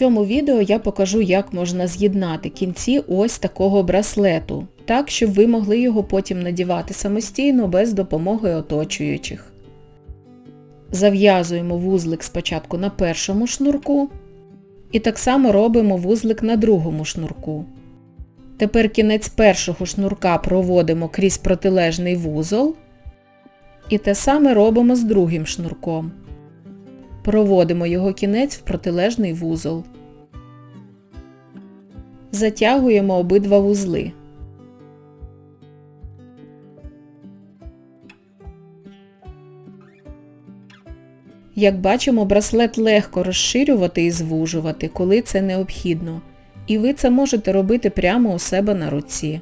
цьому відео я покажу, як можна з'єднати кінці ось такого браслету, так, щоб ви могли його потім надівати самостійно без допомоги оточуючих. Зав'язуємо вузлик спочатку на першому шнурку і так само робимо вузлик на другому шнурку. Тепер кінець першого шнурка проводимо крізь протилежний вузол і те саме робимо з другим шнурком. Проводимо його кінець в протилежний вузол. Затягуємо обидва вузли. Як бачимо, браслет легко розширювати і звужувати, коли це необхідно. І ви це можете робити прямо у себе на руці.